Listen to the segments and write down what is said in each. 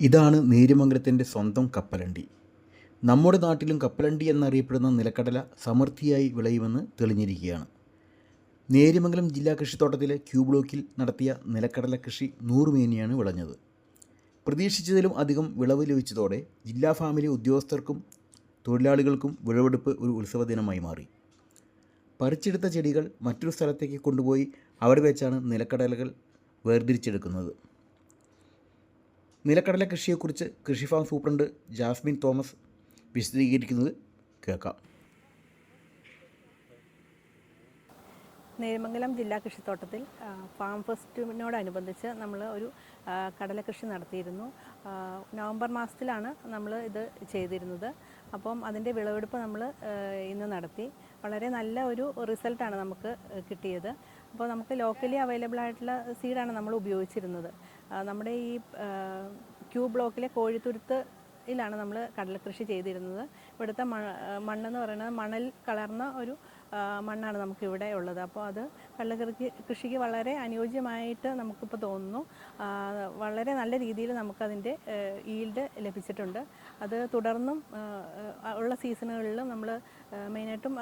ഇതാണ് നേര്യമംഗലത്തിന്റെ സ്വന്തം കപ്പലണ്ടി. നമ്മുടെ നാട്ടിലും കപ്പലണ്ടി എന്നറിയപ്പെടുന്ന നിലക്കടല സമൃദ്ധിയായി വിളയുമെന്ന് തെളിഞ്ഞിരിക്കുകയാണ്. നേര്യമംഗലം ജില്ലാ കൃഷിത്തോട്ടത്തിലെ ക്യൂ ബ്ലോക്കിൽ നടത്തിയ നിലക്കടല കൃഷി നൂറുമേനിയാണ് വിളഞ്ഞത്. പ്രതീക്ഷിച്ചതിലും അധികം വിളവ് ലഭിച്ചതോടെ ജില്ലാ ഫാമിലി ഉദ്യോഗസ്ഥർക്കും തൊഴിലാളികൾക്കും വിളവെടുപ്പ് ഒരു ഉത്സവ ദിനമായി മാറി. പറിച്ചെടുത്ത ചെടികൾ മറ്റൊരു സ്ഥലത്തേക്ക് കൊണ്ടുപോയി അവിടെ വെച്ചാണ് നിലക്കടലകൾ വേർതിരിച്ചെടുക്കുന്നത്. നിലക്കടല കൃഷിയെക്കുറിച്ച് കൃഷി ഫാം സൂപ്രണ്ട് ജാസ്മിൻ തോമസ് വിശദീകരിക്കുന്നത് കേൾക്കാം. നേരമംഗലം ജില്ലാ കൃഷിത്തോട്ടത്തിൽ ഫാം ഫെസ്റ്റിനോടനുബന്ധിച്ച് നമ്മൾ ഒരു കടല കൃഷി നടത്തിയിരുന്നു. നവംബർ മാസത്തിലാണ് നമ്മൾ ഇത് ചെയ്തിരുന്നത്. അപ്പം അതിന്റെ വിളവെടുപ്പ് നമ്മൾ ഇന്ന് നടത്തി. വളരെ നല്ല ഒരു റിസൾട്ടാണ് നമുക്ക് കിട്ടിയത്. അപ്പോൾ നമുക്ക് ലോക്കലി അവൈലബിൾ ആയിട്ടുള്ള സീഡാണ് നമ്മൾ ഉപയോഗിച്ചിരുന്നത്. നമ്മുടെ ഈ ക്യൂ ബ്ലോക്കിലെ കോഴിത്തുരുത്ത് ഇതിലാണ് നമ്മൾ കടലക്കൃഷി ചെയ്തിരുന്നത്. ഇവിടുത്തെ മണ്ണെന്ന് പറയുന്നത് മണൽ കലർന്ന ഒരു മണ്ണാണ് നമുക്കിവിടെ ഉള്ളത്. അപ്പോൾ അത് കടലക്കൃഷി കൃഷിക്ക് വളരെ അനുയോജ്യമായിട്ട് നമുക്കിപ്പോൾ തോന്നുന്നു. വളരെ നല്ല രീതിയിൽ നമുക്കതിന്റെ ഈൽഡ് ലഭിച്ചിട്ടുണ്ട്. അത് തുടർന്നും ഉള്ള സീസണുകളിലും നമ്മൾ മെയിനായിട്ടും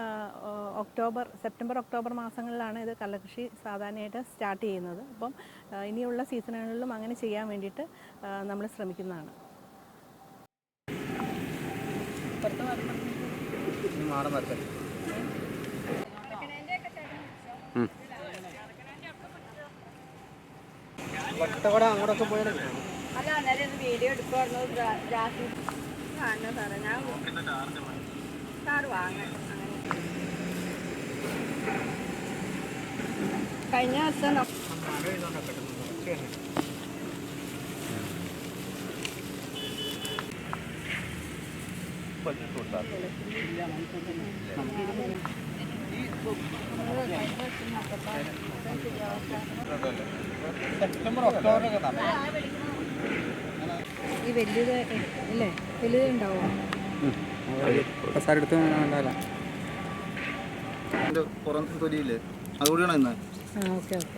ഒക്ടോബർ സെപ്റ്റംബർ ഒക്ടോബർ മാസങ്ങളിലാണ് ഇത് കള്ളക്കൃഷി സാധാരണയായിട്ട് സ്റ്റാർട്ട് ചെയ്യുന്നത്. അപ്പം ഇനിയുള്ള സീസണുകളിലും അങ്ങനെ ചെയ്യാൻ വേണ്ടിയിട്ട് നമ്മൾ ശ്രമിക്കുന്നതാണ്. വട്ടവട അങ്ങോട്ടൊക്കെ പോയാലോ? അല്ല അന്നേരം ഇത് വീഡിയോ എടുക്കുമായിരുന്നു ജാസ്തി കാണുന്ന സാറേ? ഞാൻ കാർ വാങ്ങാൻ അങ്ങനെ. കഴിഞ്ഞ ദിവസം ന- സെപ്റ്റംബർ ഒക്ടോബർ തന്നെ ഈ വലിയത് അല്ലേ? വലുത് ഉണ്ടാവോ? പുറം തൊലിയില്ലേ? അതുകൂടിയാണോ ഇന്ന്? ആ ഓക്കെ ഓക്കെ.